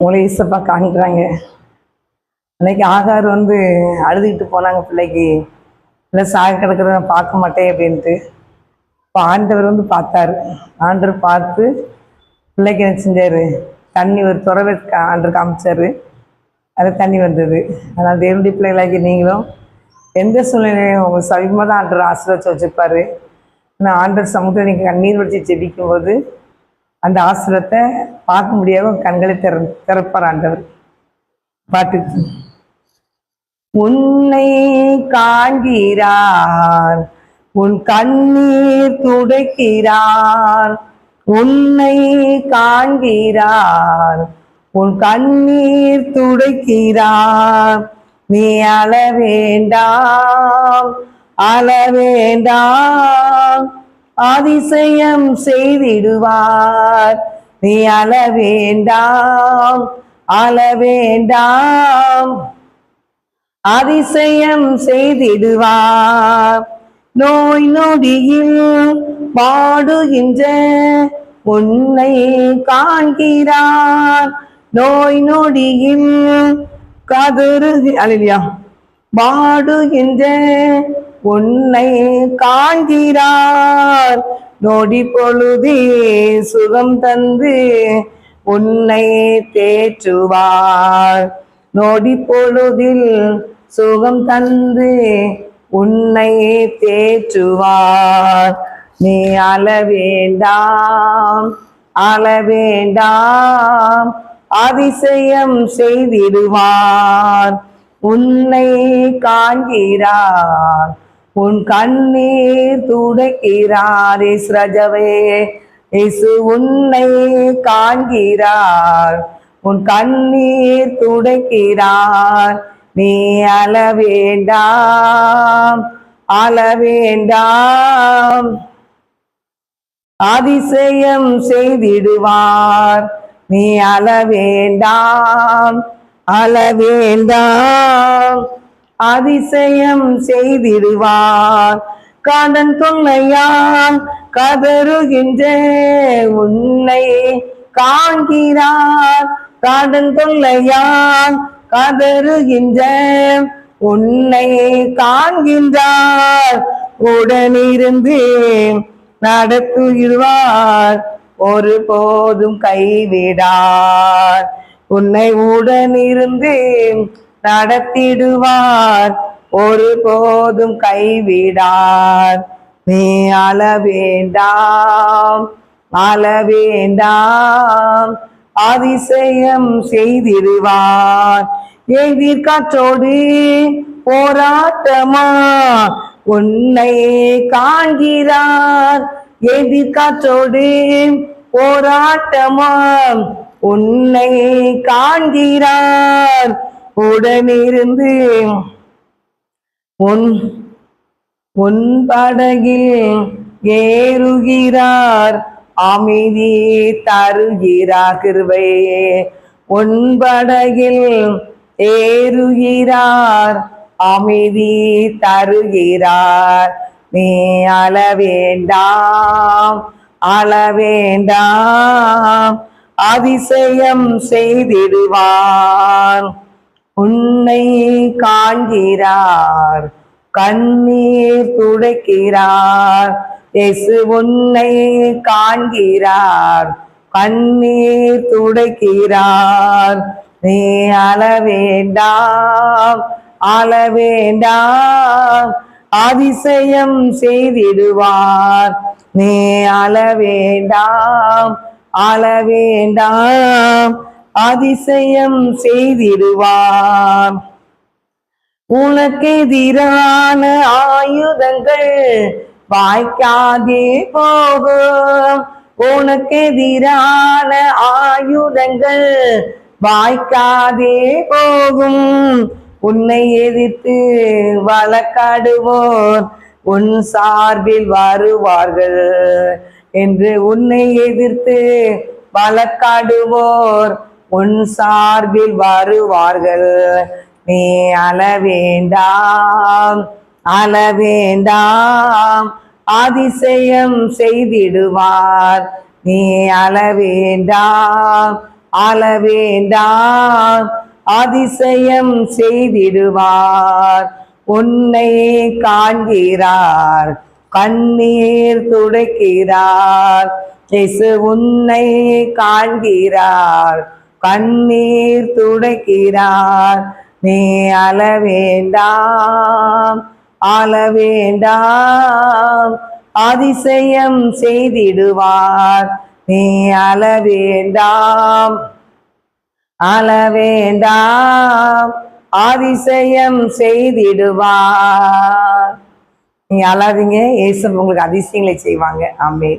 உங்களை ஈசப்பா காண்கிறாங்க அன்னைக்கு ஆகார் வந்து அழுதுகிட்டு போனாங்க பிள்ளைக்கு. இல்லை சாக கிடக்கிறத நான் பார்க்க மாட்டேன் அப்படின்ட்டு. இப்போ ஆண்டவர் வந்து பார்த்தாரு. ஆண்டவர் பார்த்து பிள்ளைக்கு என்ன செஞ்சார்? தண்ணி ஒரு துறவை ஆண்டவர் காமிச்சாரு. அது தண்ணி வந்தது. அதனால் தேவனுடைய பிள்ளைகளாகி நீங்களும் எந்த சூழ்நிலையும் உங்கள் சமீபமாக தான் ஆண்டர் ஆசீர்வச்சு வச்சுருப்பாரு. ஆனால் ஆண்டர் சமூகத்தில் நீங்கள் கண்ணீர் வச்சு ஜெபிக்கும் போது அந்த ஆசிரத்தை பார்க்க முடியாத கண்களை திற திறப்பார் ஆண்டவர். பாட்டு உன்னை காண்கிறான் உன் கண்ணீர் துடைக்கிறான் உன்னை காண்கிறான் உன் கண்ணீர் துடைக்கிறான் நீ அழ வேண்டாம் அழ வேண்டாம் அதிசயம் செய்திடுவார். நீ அழ வேண்டாம் அழ வேண்டாம். அதிசயம் செய்திடுவார். நோய் நொடியில் பாடுகின்ற உன்னை காண்கிறார். நோய் நொடியில் கதறு அழியா பாடுகின்ற உன்னை காண்கிறார். நொடி பொழுதே சுகம் தந்து உன்னை தேற்றுவார். நொடி பொழுதில் சுகம் தந்து உன்னை தேற்றுவார். நீ அழ வேண்டாம் அழ வேண்டாம் அதிசயம் செய்திடுவார். உன்னை காண்கிறார். உன் கண்ணீர் துடைக்கிறார் இஸ்ரஜவே. இசு உன்னை காண்கிறார். உன் கண்ணீர் துடைக்கிறார். நீ அழ வேண்டாம் அழ வேண்டாம். அதிசயம் செய்திடுவார். நீ அழ வேண்டாம் அழ வேண்டாம். அதிசயம் செய்திடுவார். காதன் தொல்லையான் கதறுகின்ற உன்னை காண்கிறார். காதன் தொல்லையான் கதறுகின்ற உன்னை காண்கின்றார். உடனிருந்து நடத்துகிறார் ஒரு போதும் கைவிடார். உன்னை உடனிருந்து நடத்திடுவார். ஒரு போதும் கைவிடார். நீ அழ வேண்டாம் அழ வேண்டாம் அதிசயம் செய்திருவார் எதிர்காற்றோடு போராட்டமா? உன்னை காண்கிறார். எதிர்காற்றோடு போராட்டமா? உன்னை காண்கிறார். உடனிருந்து உன் உன் படகில் ஏறுகிறார் அமைதி தருகிறார் கிருபையே. உன் படகில் ஏறுகிறார் அமைதி தருகிறார். நீ அழ வேண்டாம் அழ வேண்டாம் அதிசயம் செய்திடுவான். உன்னை காண்கிறார் கண்ணீர் துடைக்கிறார். இயேசு உன்னை காண்கிறார் கண்ணீர் துடைக்கிறார். நீ அழ வேண்டாம் அழ வேண்டாம். அதிசயம் செய்திடுவார். நீ அழ வேண்டாம் அழ வேண்டாம். அதிசயம் செய்திடுவார் உனக்கெதிரான ஆயுதங்கள் வாய்க்காதே போகும். உனக்கெதிரான ஆயுதங்கள் வாய்க்காதே போகும். உன்னை எதிர்த்து வழக்காடுவோர் உன் சார்பில் வருவார்கள் என்று உன்னை எதிர்த்து வழக்காடுவோர் உன் சார்பில் வருவார்கள். நீ அழ வேண்டாம் அழ அதிசயம் செய்திடுவார். நீ அழ வேண்டாம் ஆள வேண்டாம். அதிசயம் செய்திடுவார். உன்னை காண்கிறார் கண்ணீர் துடைக்கிறார். இயேசு உன்னை காண்கிறார். கண்ணீர் துடைக்கிறார். நீ அழ வேண்டாம் ஆள வேண்டாம் அதிசயம் செய்திடுவார். நீ அழ வேண்டாம் அல வேண்டாம் அதிசயம் செய்திடுவார். நீ அழாதீங்க இயேசு உங்களுக்கு அதிசயங்களை செய்வாங்க. ஆமே